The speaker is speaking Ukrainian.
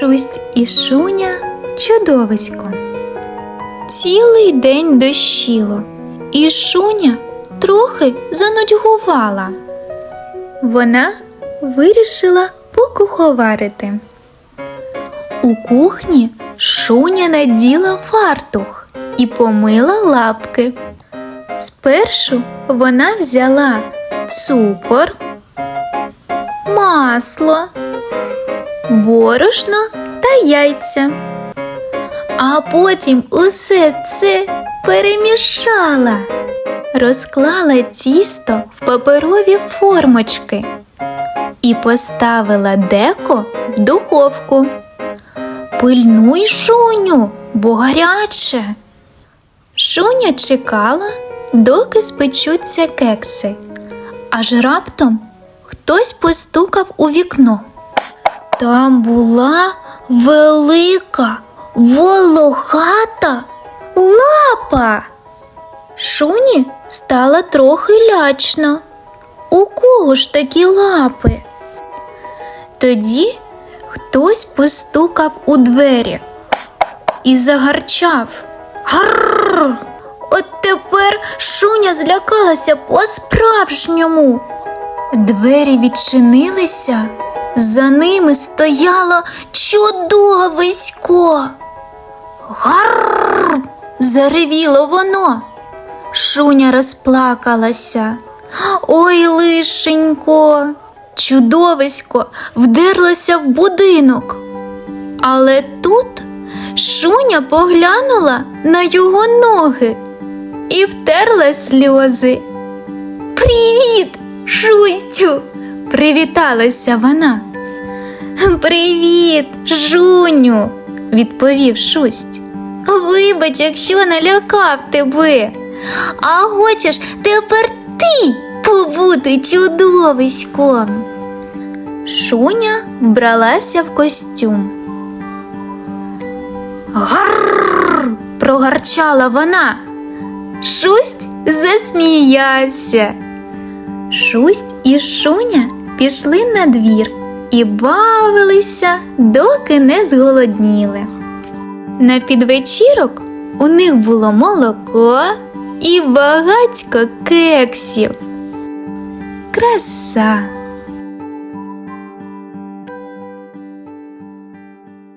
Шусть і шуня чудовисько. Цілий день дощило, і шуня трохи занудьгувала. Вона вирішила покуховарити. У кухні шуня наділа фартух і помила лапки. Спершу вона взяла цукор, масло, борошно та яйця. А потім усе це перемішала, розклала тісто в паперові формочки і поставила деко в духовку. Пильнуй шуню, бо гаряче. Шуня чекала, доки спечуться кекси, аж раптом хтось постукав у вікно. Там була велика, волохата лапа. Шуні стало трохи лячно. У кого ж такі лапи? Тоді хтось постукав у двері і загарчав. Гарр! От тепер шуня злякалася по-справжньому. Двері відчинилися, за ними стояло чудовисько. Гарр! заревіло воно. Шуня розплакалася. Ой, лишенько, чудовисько вдерлося в будинок. Але тут Шуня поглянула на його ноги і втерла сльози. Привіт, Шустю! Привіталася вона. Привіт, Жуню, відповів Шусть. Вибач, якщо налякав тебе. А хочеш тепер ти побути чудовиськом. Шуня вбралася в костюм. Гарр! прогарчала вона. Шусть засміявся. Шусть і Шуня пішли на двір і бавилися, доки не зголодніли. На підвечірок у них було молоко і багацько кексів. Краса!